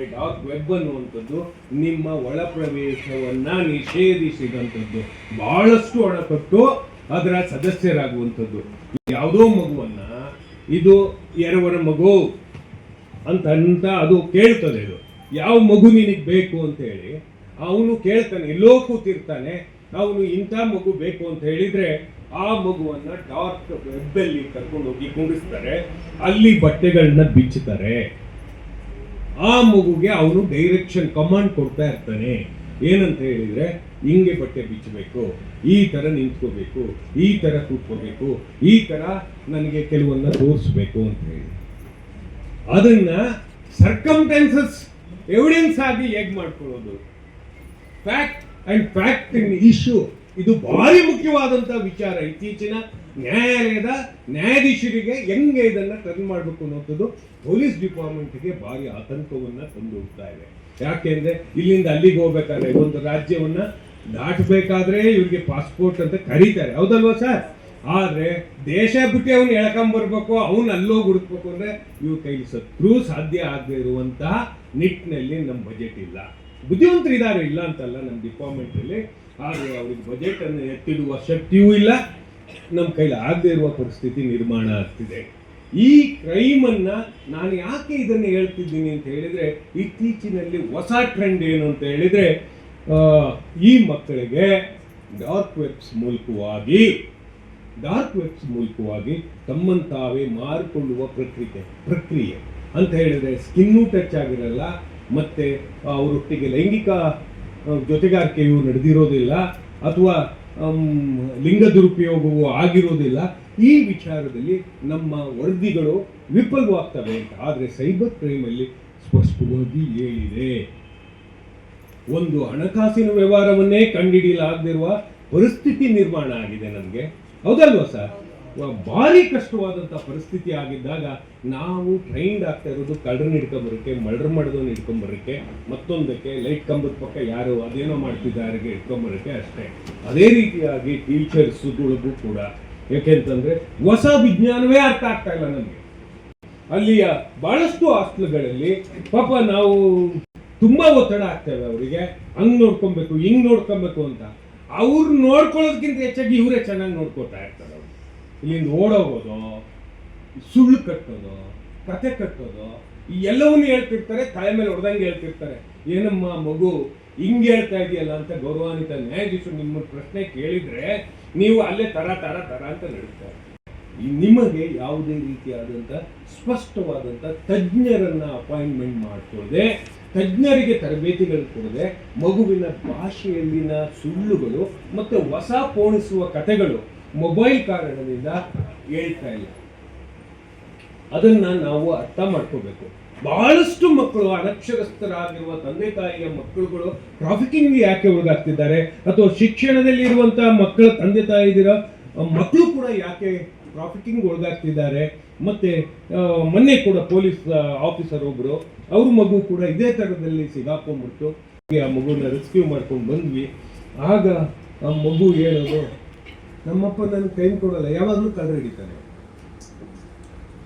ಅಂದ್ರೆ dark web ಅನ್ನುವಂಥದ್ದು ನಿಮ್ಮ ಒಳ ಪ್ರವೇಶವನ್ನ ನಿಷೇಧಿಸಿದಂಥದ್ದು. ಬಹಳಷ್ಟು ಒಳಪಟ್ಟು ಅದರ ಸದಸ್ಯರಾಗುವಂಥದ್ದು. ಯಾವುದೋ ಮಗುವನ್ನ ಇದು ಎರವರ ಮಗು ಅಂತ ಅಂತ ಅದು ಕೇಳ್ತದೆ ಇದು ಯಾವ ಮಗು ನಿನಗೆ ಬೇಕು ಅಂತ ಹೇಳಿ ಅವನು ಕೇಳ್ತಾನೆ, ಎಲ್ಲೋ ಕೂತಿರ್ತಾನೆ, ಅವನು ಇಂಥ ಮಗು ಬೇಕು ಅಂತ ಹೇಳಿದ್ರೆ ಆ ಮಗುವನ್ನ ಡಾರ್ಕ್ ವೆಬ್ಬಲ್ಲಿ ಕರ್ಕೊಂಡು ಹೋಗಿ ಕುಂಡಿಸ್ತಾರೆ. ಅಲ್ಲಿ ಬಟ್ಟೆಗಳನ್ನ ಬಿಚ್ಚುತ್ತಾರೆ. ಆ ಮಗುಗೆ ಅವನು ಡೈರೆಕ್ಷನ್ ಕಮಾಂಡ್ ಕೊಡ್ತಾ ಇರ್ತಾನೆ. ಏನಂತ ಹೇಳಿದ್ರೆ, ಹಿಂಗೆ ಬಟ್ಟೆ ಬಿಚ್ಚಬೇಕು, ಈ ತರ ನಿಂತ್ಕೋಬೇಕು, ಈ ತರ ಕೂತ್ಕೋಬೇಕು, ಈ ತರ ನನಗೆ ಕೆಲವನ್ನ ತೋರಿಸ್ಬೇಕು ಅಂತ ಹೇಳಿ. ಅದನ್ನ ಸರ್ಕಮ್ಟೆನ್ಸಸ್ ಎವಿಡೆನ್ಸ್ ಆಗಿ ಹೇಗ್ ಮಾಡ್ಕೊಳ್ಳೋದು? Fact and fact in issue ಇದು ಭಾರಿ ಮುಖ್ಯವಾದಂಥ ವಿಚಾರ. ಇತ್ತೀಚಿನ ನ್ಯಾಯಾಲಯದ ನ್ಯಾಯಾಧೀಶರಿಗೆ ಹೆಂಗೆ ಇದನ್ನ ಟರ್ನ್ ಮಾಡಬೇಕು ಅನ್ನೋಂಥದ್ದು ಪೊಲೀಸ್ ಡಿಪಾರ್ಟ್ಮೆಂಟ್ಗೆ ಭಾರಿ ಆತಂಕವನ್ನ ತಂದು ಹೋಗ್ತಾ ಇದೆ. ಯಾಕೆಂದ್ರೆ ಇಲ್ಲಿಂದ ಅಲ್ಲಿಗೆ ಹೋಗ್ಬೇಕಾದ್ರೆ ಒಂದು ರಾಜ್ಯವನ್ನ ದಾಟಬೇಕಾದ್ರೆ ಇವ್ರಿಗೆ ಪಾಸ್ಪೋರ್ಟ್ ಅಂತ ಕರೀತಾರೆ. ಹೌದಲ್ವಾ ಸರ್ ಆದರೆ ದೇಶ ಬಿಟ್ಟು ಅವ್ನು ಎಳ್ಕೊಂಬರ್ಬೇಕು ಅವ್ನು ಅಲ್ಲೋಗಿ ಹುಡುಕ್ಬೇಕು ಅಂದರೆ ಇವ್ರ ಕೈಲಿ ಸತ್ರೂ ಸಾಧ್ಯ ಆಗದೆ ಇರುವಂತಹ ನಿಟ್ಟಿನಲ್ಲಿ ನಮ್ಮ ಬಜೆಟ್ ಇಲ್ಲ. ಬುದ್ಧಿವಂತರು ಇದ್ದಾರೆ ಇಲ್ಲ ಅಂತಲ್ಲ ನಮ್ಮ ಡಿಪಾರ್ಟ್ಮೆಂಟ್ ಅಲ್ಲಿ. ಆದ್ರೆ ಅವ್ರಿಗೆ ಬಜೆಟ್ ಅನ್ನು ಎತ್ತಿಡುವ ಶಕ್ತಿಯೂ ಇಲ್ಲ. ನಮ್ಮ ಕೈಲಿ ಆಗದೆ ಇರುವ ಪರಿಸ್ಥಿತಿ ನಿರ್ಮಾಣ ಆಗ್ತಿದೆ. ಈ ಕ್ರೈಮ್ ಅನ್ನ ನಾನು ಯಾಕೆ ಇದನ್ನು ಹೇಳ್ತಿದ್ದೀನಿ ಅಂತ ಹೇಳಿದ್ರೆ, ಇತ್ತೀಚಿನಲ್ಲಿ ಹೊಸ ಟ್ರೆಂಡ್ ಏನು ಅಂತ ಹೇಳಿದ್ರೆ ಈ ಮಕ್ಕಳಿಗೆ ಡಾರ್ಕ್ ವೆಬ್ಸ್ ಮೂಲಕವಾಗಿ ಡಾರ್ಕ್ ವೆಬ್ಸ್ ಮೂಲಕವಾಗಿ ತಮ್ಮನ್ನು ತಾವೇ ಮಾರಿಕೊಳ್ಳುವ ಪ್ರಕ್ರಿಯೆ ಪ್ರಕ್ರಿಯೆ ಅಂತ ಹೇಳಿದ್ರೆ ಸ್ಕಿನ್ನು ಟಚ್ ಆಗಿರಲ್ಲ, ಮತ್ತೆ ಅವರೊಟ್ಟಿಗೆ ಲೈಂಗಿಕ ಜೊತೆಗಾರಿಕೆಯು ನಡೆದಿರೋದಿಲ್ಲ, ಅಥವಾ ಲಿಂಗ ದುರುಪಯೋಗವೂ ಆಗಿರೋದಿಲ್ಲ. ಈ ವಿಚಾರದಲ್ಲಿ ನಮ್ಮ ವರದಿಗಳು ವಿಫಲವಾಗ್ತವೆ ಅಂತ. ಆದರೆ ಸೈಬರ್ ಕ್ರೈಮಲ್ಲಿ ಸ್ಪಷ್ಟವಾಗಿ ಏನಿದೆ? ಒಂದು ಹಣಕಾಸಿನ ವ್ಯವಹಾರವನ್ನೇ ಕಂಡಿಡಿಯಲಾಗದಿರುವ ಪರಿಸ್ಥಿತಿ ನಿರ್ಮಾಣ ಆಗಿದೆ ನಮಗೆ. ಹೌದಲ್ವಾ ಸರ್? ಭಾರಿ ಕಷ್ಟವಾದಂಥ ಪರಿಸ್ಥಿತಿ ಆಗಿದ್ದಾಗ ನಾವು ಟ್ರೈನ್ಡ್ ಆಗ್ತಾ ಇರೋದು ಕಳ್ಳರನ್ನ ಹಿಡ್ಕೊಂಬರಕ್ಕೆ ಮರ್ಡರ್ ಮಾಡೋದನ್ನ ಹಿಡ್ಕೊಂಬರಕ್ಕೆ ಮತ್ತೊಂದಕ್ಕೆ ಲೈಟ್ ಕಂಬದ ಪಕ್ಕ ಯಾರು ಅದೇನೋ ಮಾಡ್ತಿದ್ದಾರೆ ಇಟ್ಕೊಂಬರಕ್ಕೆ ಅಷ್ಟೇ. ಅದೇ ರೀತಿಯಾಗಿ ಟೀಚರ್ಸ್ಗಳಿಗೂ ಕೂಡ. ಯಾಕೆಂತಂದ್ರೆ ಹೊಸ ವಿಜ್ಞಾನವೇ ಅರ್ಥ ಆಗ್ತಾ ಇಲ್ಲ ನಮಗೆ. ಅಲ್ಲಿಯ ಬಹಳಷ್ಟು ಹಾಸ್ಟೆಲ್ಗಳಲ್ಲಿ ಪಾಪ ನಾವು ತುಂಬಾ ಒತ್ತಡ ಆಗ್ತೇವೆ ಅವರಿಗೆ. ಹಂಗೆ ನೋಡ್ಕೊಬೇಕು, ಹಿಂಗೆ ನೋಡ್ಕೊಬೇಕು ಅಂತ. ಅವ್ರು ನೋಡ್ಕೊಳ್ಳೋದಕ್ಕಿಂತ ಹೆಚ್ಚಾಗಿ ಇವರೇ ಚೆನ್ನಾಗಿ ನೋಡ್ಕೊತಾ ಇರ್ತಾರೆ ಅವ್ರು ಇಲ್ಲಿಂದ ಓಡೋಗೋದು ಸುಳ್ಳು ಕಟ್ಟೋದು, ಕತೆ ಕಟ್ಟೋದು, ಈ ಎಲ್ಲವನ್ನೂ ಹೇಳ್ತಿರ್ತಾರೆ, ತಲೆ ಮೇಲೆ ಹೊಡೆದಂಗೆ ಹೇಳ್ತಿರ್ತಾರೆ. ಏನಮ್ಮ ಮಗು, ಹಿಂಗೆ ಹೇಳ್ತಾ ಇದೆಯಲ್ಲ ಅಂತ ಗೌರವಾನ್ವಿತ ನ್ಯಾಯಾಧೀಶರು ನಿಮ್ಮ ಪ್ರಶ್ನೆ ಕೇಳಿದ್ರೆ ನೀವು ಅಲ್ಲೇ ತರ ತರ ತರ ಅಂತ ನಡೀತಾರೆ. ನಿಮಗೆ ಯಾವುದೇ ರೀತಿಯಾದಂಥ ಸ್ಪಷ್ಟವಾದಂಥ ತಜ್ಞರನ್ನ ಅಪಾಯಿಂಟ್ಮೆಂಟ್ ಮಾಡ್ಕೊಳ್ಳದೆ ತಜ್ಞರಿಗೆ ತರಬೇತಿಗಳು ಕೊಡದೆ, ಮಗುವಿನ ಭಾಷೆಯಲ್ಲಿನ ಸುಳ್ಳುಗಳು ಮತ್ತು ಹೊಸ ಪೋಣಿಸುವ ಕಥೆಗಳು ಮೊಬೈಲ್ ಕಾರಣದಿಂದ ಹೇಳ್ತಾ ಇಲ್ಲ. ಅದನ್ನ ನಾವು ಅರ್ಥ ಮಾಡ್ಕೋಬೇಕು. ಬಹಳಷ್ಟು ಮಕ್ಕಳು ಅನಕ್ಷರಸ್ಥರಾಗಿರುವ ತಂದೆ ತಾಯಿಯ ಮಕ್ಕಳುಗಳು ಟ್ರಾಫಿಕಿಂಗ್ ಯಾಕೆ ಒಳಗಾಗ್ತಿದ್ದಾರೆ? ಅಥವಾ ಶಿಕ್ಷಣದಲ್ಲಿ ಇರುವಂತಹ ಮಕ್ಕಳ ತಂದೆ ತಾಯಿದಿರ ಮಕ್ಕಳು ಕೂಡ ಯಾಕೆ ಟ್ರಾಫಿಕಿಂಗ್ ಒಳಗಾಗ್ತಿದ್ದಾರೆ? ಮತ್ತೆ ಮೊನ್ನೆ ಕೂಡ ಪೊಲೀಸ್ ಆಫೀಸರ್ ಒಬ್ರು, ಅವ್ರ ಮಗು ಕೂಡ ಇದೇ ಥರದಲ್ಲಿ ಸಿಗಾಕೊಂಡ್ಬಿಟ್ಟು, ಆ ಮಗುನ ರೆಸ್ಕ್ಯೂ ಮಾಡ್ಕೊಂಡು ಬಂದ್ವಿ. ಆಗ ಆ ಮಗು ಹೇಳೋದು ನಮ್ಮಪ್ಪ ನನ್ನ ಕೈ ಕೊಡಲ್ಲ, ಯಾವಾಗಲೂ ಕಳ್ಳ ಹಿಡಿತಾನೆ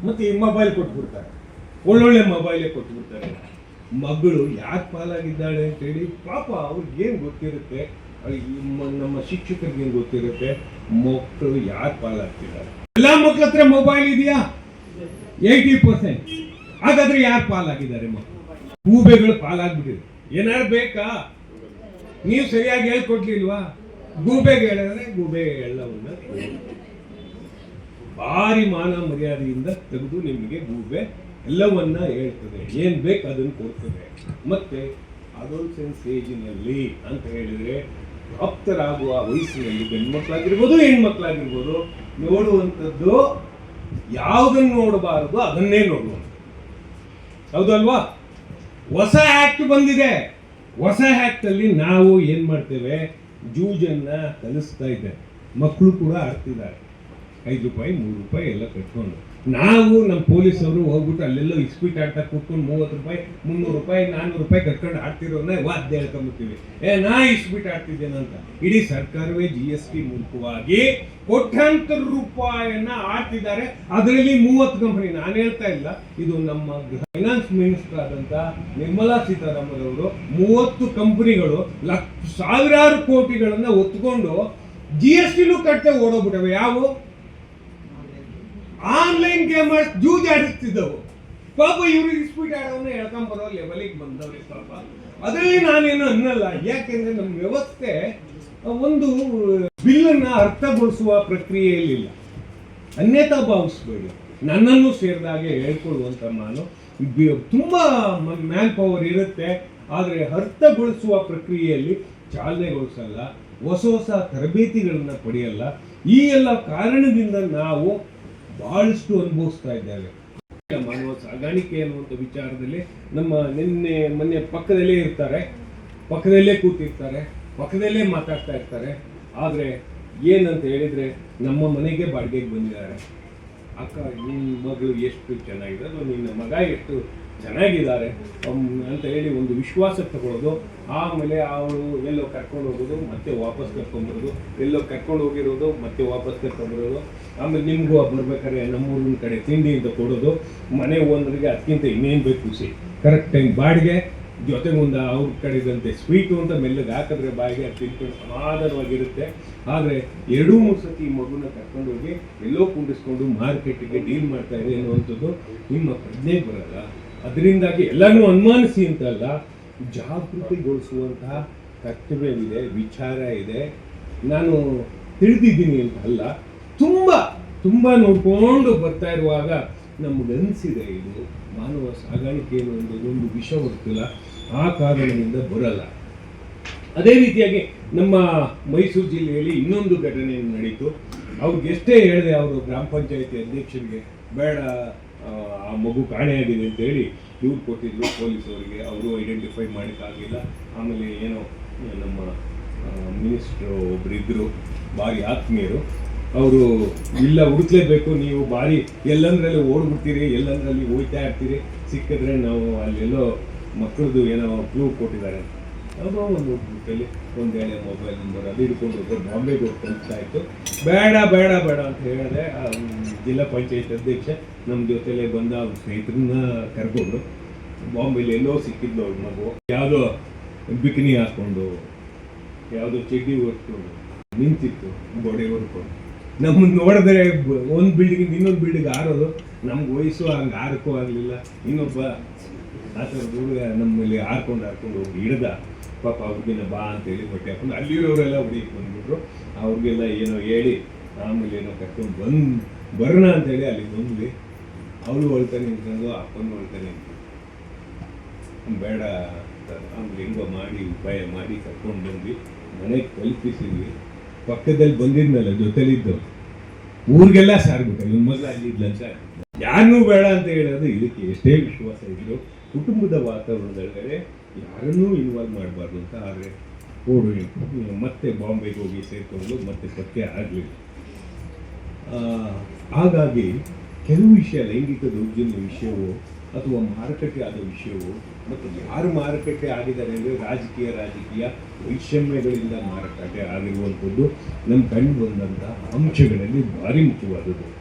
ಮತ್ತೆ ಈ ಮೊಬೈಲ್ ಕೊಟ್ಬಿಡ್ತಾರೆ. ಒಳ್ಳೊಳ್ಳೆ ಮೊಬೈಲೇ ಕೊಟ್ಬಿಡ್ತಾರೆ. ಮಗಳು ಯಾಕೆ ಪಾಲಾಗಿದ್ದಾಳೆ ಅಂತೇಳಿ ಪಾಪ ಅವ್ರಿಗೆ ಏನು ಗೊತ್ತಿರುತ್ತೆ? ನಮ್ಮ ಶಿಕ್ಷಕರಿಗೆ ಏನು ಗೊತ್ತಿರುತ್ತೆ? ಮಕ್ಕಳು ಯಾಕೆ ಪಾಲಾಗ್ತಿದ್ದಾರೆ? ಎಲ್ಲ ಮಕ್ಕಳ ಹತ್ರ ಮೊಬೈಲ್ ಇದೆಯಾ? ಏಯ್ಟಿ ಪರ್ಸೆಂಟ್ ಹಾಗಾದ್ರೆ ಯಾರು ಪಾಲಾಗಿದ್ದಾರೆ ಮಕ್ಕಳು ಗೂಬೆಗಳು ಪಾಲಾಗ್ಬಿಟ್ಟಿದೆ. ಏನಾದ್ರು ಬೇಕಾ? ನೀವು ಸರಿಯಾಗಿ ಹೇಳ್ಕೊಡ್ಲಿಲ್ವಾ ಗೂಬೆಗೆ ಹೇಳಿದ್ರೆ ಗೂಬೆ ಎಲ್ಲವನ್ನ ಭಾರಿ ಮಾನ ಮರ್ಯಾದೆಯಿಂದ ತೆಗೆದು ನಿಮಗೆ ಗೂಬೆ ಎಲ್ಲವನ್ನ ಹೇಳ್ತದೆ. ಏನ್ ಬೇಕು ಅದನ್ನು ಕೊಡ್ತದೆ. ಮತ್ತೆ ಅಡೋಲ್ಸೆನ್ಸ್ ಏಜಿನಲ್ಲಿ ಅಂತ ಹೇಳಿದ್ರೆ ಪ್ರಾಪ್ತರಾಗುವ ವಯಸ್ಸಿನಲ್ಲಿ ಗಂಡ್ಮಕ್ಳಾಗಿರ್ಬೋದು, ಹೆಣ್ಮಕ್ಳಾಗಿರ್ಬೋದು, ನೋಡುವಂಥದ್ದು ಯಾವುದನ್ನು ನೋಡಬಾರದು ಅದನ್ನೇ ನೋಡುವಂಥದ್ದು. ಹೌದಲ್ವಾ? ಹೊಸ ಆಕ್ಟ್ ಬಂದಿದೆ. ಹೊಸ ಆಕ್ಟ್ ಅಲ್ಲಿ ನಾವು ಏನ್ ಮಾಡ್ತೇವೆ? ಜೂಜನ್ನ ಕಲಿಸ್ತಾ ಇದ್ದೆ. ಮಕ್ಕಳು ಕೂಡ ಆಡ್ತಿದ್ದಾರೆ. ಐದು ರೂಪಾಯಿ ಮೂರು ರೂಪಾಯಿ ಎಲ್ಲ ಕಟ್ಕೊಂಡು. ನಾವು ನಮ್ಮ ಪೊಲೀಸವರು ಹೋಗ್ಬಿಟ್ಟು ಅಲ್ಲೆಲ್ಲೋ ಇಸ್ಪೀಟ್ ಆಡ್ತಾ ಕೂತ್ಕೊಂಡು ಮೂವತ್ತು ರೂಪಾಯಿ, ಮುನ್ನೂರು ರೂಪಾಯಿ ನಾನ್ನೂರು ರೂಪಾಯಿ ಕಟ್ಕೊಂಡು ಆಡ್ತಿರೋನ್ನ ವಾದ್ಯ ಹೇಳ್ಕೊಂಬಿಡ್ತೀವಿ. ಏ, ನಾ ಇಸ್ಪೀಟ್ ಆಡ್ತಿದ್ದೇನಂತ ಇಡೀ ಸರ್ಕಾರವೇ ಜಿ ಎಸ್ ಟಿ ಮೂಲಕವಾಗಿ ಕೋಟ್ಯಾಂತರ ರೂಪಾಯಿಯನ್ನ ಆಡ್ತಿದ್ದಾರೆ. ಅದರಲ್ಲಿ ಮೂವತ್ತು ಕಂಪನಿ ನಾನು ಹೇಳ್ತಾ ಇಲ್ಲ, ಇದು ನಮ್ಮ ಫೈನಾನ್ಸ್ ಮಿನಿಸ್ಟರ್ ಆದಂತ ನಿರ್ಮಲಾ ಸೀತಾರಾಮನ್ ಅವರು ಮೂವತ್ತು ಕಂಪನಿಗಳು ಲಕ್ಷ ಸಾವಿರಾರು ಕೋಟಿಗಳನ್ನು ಒತ್ಕೊಂಡು ಜಿ ಎಸ್ ಟಿನೂ ಕಟ್ಟೆ ಓಡೋಗ್ಬಿಟ್ಟವೆ. ಯಾವ? ಆನ್ಲೈನ್ ಗೇಮರ್ಸ್ ಜೂಜಾಡಿಸ್ತಿದ್ದವು ಪಾಪ ಇವರು ಇಸ್ಪೀಟ್ ಆಡೋನ್ನ ಹೇಳ್ಕೊಂಡ್ ಬರೋ ಲೆವೆಲಿಗೆ ಬಂದವ್ರಿ ಪಾಪ ಅದರಲ್ಲಿ ನಾನೇನು ಅನ್ನಲ್ಲ. ಯಾಕೆಂದ್ರೆ ನಮ್ಮ ವ್ಯವಸ್ಥೆ ಒಂದು ಬಿಲ್ಲನ್ನು ಅರ್ಥಗೊಳಿಸುವ ಪ್ರಕ್ರಿಯೆಯಲ್ಲಿಲ್ಲ ಅನ್ಯತಾ ಭಾವಿಸ್ಬೇಡಿ ನನ್ನನ್ನು ಸೇರಿದಾಗೆ ಹೇಳ್ಕೊಳ್ಳುವಂತ ನಾನು ತುಂಬಾ ಮ್ಯಾನ್ ಪವರ್ ಇರುತ್ತೆ. ಆದರೆ ಅರ್ಥಗೊಳಿಸುವ ಪ್ರಕ್ರಿಯೆಯಲ್ಲಿ ಚಾಲನೆಗೊಳಿಸಲ್ಲ. ಹೊಸ ಹೊಸ ತರಬೇತಿಗಳನ್ನು ಪಡೆಯಲ್ಲ. ಈ ಎಲ್ಲ ಕಾರಣದಿಂದ ನಾವು ಬಹಳಷ್ಟು ಅನುಭವಿಸ್ತಾ ಇದ್ದೇವೆ ಮಾನವ ಸಾಗಾಣಿಕೆ ಅನ್ನುವಂಥ ವಿಚಾರದಲ್ಲಿ ನಮ್ಮ ನಿನ್ನೆ ಮೊನ್ನೆ ಪಕ್ಕದಲ್ಲೇ ಇರ್ತಾರೆ, ಪಕ್ಕದಲ್ಲೇ ಕೂತಿರ್ತಾರೆ, ಪಕ್ಕದಲ್ಲೇ ಮಾತಾಡ್ತಾ ಇರ್ತಾರೆ. ಆದರೆ ಏನಂತ ಹೇಳಿದ್ರೆ ನಮ್ಮ ಮನೆಗೆ ಬಾಡಿಗೆಗೆ ಬಂದಿದ್ದಾರೆ. ಅಕ್ಕ ನಿನ್ನ ಮಗಳು ಎಷ್ಟು ಚೆನ್ನಾಗಿದೆ? ಅಥವಾ ನಿನ್ನ ಮಗ ಎಷ್ಟು ಚೆನ್ನಾಗಿದ್ದಾರೆ? ಅಂತ ಹೇಳಿ ಒಂದು ವಿಶ್ವಾಸ ತಗೊಳ್ಳೋದು. ಆಮೇಲೆ ಅವಳು ಎಲ್ಲೋ ಕರ್ಕೊಂಡು ಹೋಗೋದು, ಮತ್ತೆ ವಾಪಸ್ ಕರ್ಕೊಂಡ್ಬರೋದು ಎಲ್ಲೋ ಕರ್ಕೊಂಡು ಹೋಗಿರೋದು, ಮತ್ತೆ ವಾಪಸ್ ಕರ್ಕೊಂಡ್ಬರೋದು ಆಮೇಲೆ ನಿಮಗೂ ಬರ್ಬೇಕಾದ್ರೆ ನಮ್ಮೂರಿನ ಕಡೆ ತಿಂಡಿ ಅಂತ ಕೊಡೋದು. ಮನೆ ಓನರಿಗೆ ಅದಕ್ಕಿಂತ ಇನ್ನೇನು ಬೇಕು ಖುಷಿ ಕರೆಕ್ಟ್ ಟೈಮ್ ಬಾಡಿಗೆ ಜೊತೆಗೆ ಒಂದು ಅವ್ರ ಕಡೆದಂತೆ ಸ್ವೀಟು ಅಂತ ಮೆಲ್ಲಗೆ ಹಾಕಿದ್ರೆ ಬಾಯಿಗೆ ಅದು ತಿಳ್ಕೊಂಡು ಸಮಾಧಾನವಾಗಿರುತ್ತೆ. ಆದರೆ ಎರಡೂ ಮೂರು ಸತಿ ಮಗುನ ಕರ್ಕೊಂಡು ಹೋಗಿ ಎಲ್ಲೋ ಕೂಡಿಸ್ಕೊಂಡು ಮಾರ್ಕೆಟಿಗೆ ಡೀಲ್ ಮಾಡ್ತಾ ಇದೆ ಅನ್ನುವಂಥದ್ದು ನಿಮ್ಮ ಪ್ರಜ್ಞೆ ಬರಲ್ಲ. ಅದರಿಂದಾಗಿ ಎಲ್ಲರೂ ಅನುಮಾನಿಸಿ ಅಂತಲ್ಲ ಜಾಗೃತಿಗೊಳಿಸುವಂತಹ ಕರ್ತವ್ಯವಿದೆ, ವಿಚಾರ ಇದೆ. ನಾನು ತಿಳಿದಿದ್ದೀನಿ ಅಂತ ಅಲ್ಲ, ತುಂಬ ತುಂಬ ನೋಡ್ಕೊಂಡು ಬರ್ತಾ ಇರುವಾಗ ನಮಗನ್ಸಿದೆ ಇದು. ಮಾನವ ಸಾಗಾಣಿಕೆ ಅನ್ನೋದು ಒಂದು ವಿಷ ಹೊರತಿಲ್ಲ ಆ ಕಾರಣದಿಂದ ಬರಲ್ಲ. ಅದೇ ರೀತಿಯಾಗಿ ನಮ್ಮ ಮೈಸೂರು ಜಿಲ್ಲೆಯಲ್ಲಿ ಇನ್ನೊಂದು ಘಟನೆ ನಡೀತು. ಅವ್ರಿಗೆ ಎಷ್ಟೇ ಹೇಳಿದೆ ಅವರು ಗ್ರಾಮ ಪಂಚಾಯತಿ ಅಧ್ಯಕ್ಷರಿಗೆ ಬೇಡ ಆ, ಮಗು ಕಾಣೆಯಾಗಿದೆ ಅಂತ ಹೇಳಿ ಇವ್ರು ಕೊಟ್ಟಿದ್ರು ಪೊಲೀಸವರಿಗೆ ಅವರು ಐಡೆಂಟಿಫೈ ಮಾಡೋಕ್ಕಾಗಿಲ್ಲ ಆಮೇಲೆ ಏನೋ ನಮ್ಮ ಮಿನಿಸ್ಟ್ರು ಒಬ್ಬರಿದ್ದರು ಭಾರಿ ಆತ್ಮೀಯರು. ಅವರು ಇಲ್ಲ ಹುಡುಕ್ಲೇಬೇಕು, ನೀವು ಭಾರಿ ಎಲ್ಲಂದ್ರಲ್ಲಿ ಓಡ್ಬಿಡ್ತೀರಿ, ಎಲ್ಲಂದ್ರಲ್ಲಿ ಹೋಯ್ತಾ ಇರ್ತೀರಿ, ಸಿಕ್ಕಿದ್ರೆ ನಾವು ಅಲ್ಲೆಲ್ಲೋ ಮಕ್ಕಳದ್ದು ಏನೋ ಕ್ಲೂ ಕೊಟ್ಟಿದ್ದಾರೆ. ಯಾವುದೋ ಒಂದು ಬುಕ್ಕಲ್ಲಿ ಒಂದು ಏನೇ ಮೊಬೈಲ್ ನಂಬರ್ ಅದು ಹಿಡ್ಕೊಂಡು ಹೋದ್ರೆ ಬಾಂಬೆಗೆ ಹೋಗ್ತಾ ಇತ್ತು. ಬೇಡ ಬೇಡ ಬೇಡ ಅಂತ ಹೇಳಿದೆ ಜಿಲ್ಲಾ ಪಂಚಾಯತ್ ಅಧ್ಯಕ್ಷ ನಮ್ಮ ಜೊತೆಲೆ ಬಂದ ಅವ್ರ ಸ್ನೇಹಿತರನ್ನ ಕರ್ಕೊಂಡು ಬಾಂಬೆಲಿ ಎಲ್ಲೋ ಸಿಕ್ಕಿದ್ಲು ಅವ್ರ ಮಗು. ಯಾವುದೋ ಬಿಕಿನಿ ಹಾಕ್ಕೊಂಡು ಯಾವುದೋ ಚಡ್ಡಿ ಹೊರ್ಕೊಂಡು ನಿಂತಿತ್ತು, ಗೋಡೆ ಹೊರ್ಕೊಂಡು ನಮ್ಮನ್ನ ನೋಡಿದ್ರೆ ಒಂದು ಬಿಲ್ಡಿಂಗ್ ಇನ್ನೊಂದು ಬಿಲ್ಡಿಂಗ್ ಆರೋದು ನಮ್ಗೆ ವಯಸ್ಸು ಹಂಗೆ ಆರಕ್ಕೂ ಆಗಲಿಲ್ಲ. ಇನ್ನೊಬ್ಬ ಆ ಥರದ ಹುಡುಗ ನಮ್ಮಲ್ಲಿ ಹಾರ್ಕೊಂಡು ಹಾರ್ಕೊಂಡು ಹೋಗಿ ಹಿಡ್ದ, ಪಾಪ ಅವ್ರಿಗಿನ ಬಾ ಅಂತೇಳಿ ಬಟ್ಟೆ ಹಾಕೊಂಡು ಅಲ್ಲಿರೋರೆಲ್ಲ ಹುಡುಗಿ ಬಂದ್ಬಿಟ್ರು. ಅವ್ರಿಗೆಲ್ಲ ಏನೋ ಹೇಳಿ, ಆಮೇಲೆ ಏನೋ ಕರ್ಕೊಂಡು ಬಂದು, ಬರೋಣ ಅಂತೇಳಿ ಅಲ್ಲಿ ಬಂದ್ವಿ. ಅವಳು ಹೊಳ್ತಾನೆ ನಿಂತ್ಕೊಂಡು, ಅಪ್ಪನ ಹೊಳ್ತಾನೆ ಬೇಡ ಆಮೇಲೆ ಹೆಂಗೋ ಮಾಡಿ, ಉಪಾಯ ಮಾಡಿ ಕರ್ಕೊಂಡು ಬಂದ್ವಿ. ಮನೆಗೆ ತಲುಪಿಸಿದ್ವಿ. ಪಕ್ಕದಲ್ಲಿ ಬಂದಿದ್ನಲ್ಲ ಜೊತೆಲಿದ್ದು, ಊರಿಗೆಲ್ಲ ಸಾರ್ಬಿಟ್ಟ ಇವನ್ ಮಗ ಅಲ್ಲಿದ್ಲಂತ ಯಾರನ್ನೂ ಬೇಡ ಅಂತ ಹೇಳೋದು ಇದಕ್ಕೆ ಎಷ್ಟೇ ವಿಶ್ವಾಸ ಇದ್ರು ಕುಟುಂಬದ ವಾತಾವರಣದೊಳಗಡೆ ಯಾರನ್ನೂ ಇನ್ವಾಲ್ವ್ ಮಾಡಬಾರ್ದು ಅಂತ. ಆದರೆ ಓಡು ಮತ್ತೆ ಬಾಂಬೆಗೆ ಹೋಗಿ ಸೇರ್ಕೊಂಡು ಮತ್ತೆ ಪತ್ತೆ ಆಗಲಿಲ್ಲ. ಹಾಗಾಗಿ ಕೆಲವು ವಿಷಯ, ಲೈಂಗಿಕ ದೌರ್ಜನ್ಯ ವಿಷಯವು ಅಥವಾ ಮಾರುಕಟ್ಟೆ ಆದ ವಿಷಯವು ಮತ್ತು ಯಾರು ಮಾರುಕಟ್ಟೆ ಆಗಿದ್ದಾರೆ ಅಂದರೆ ರಾಜಕೀಯ ರಾಜಕೀಯ ವೈಷಮ್ಯಗಳಿಂದ ಮಾರುಕಟ್ಟೆ ಆಗಿರುವಂಥದ್ದು. ನಮ್ಮ ಕಂಡು ಬಂದಂಥ ಅಂಶಗಳಲ್ಲಿ ಭಾರಿ ಮುಖ್ಯವಾದದ್ದು.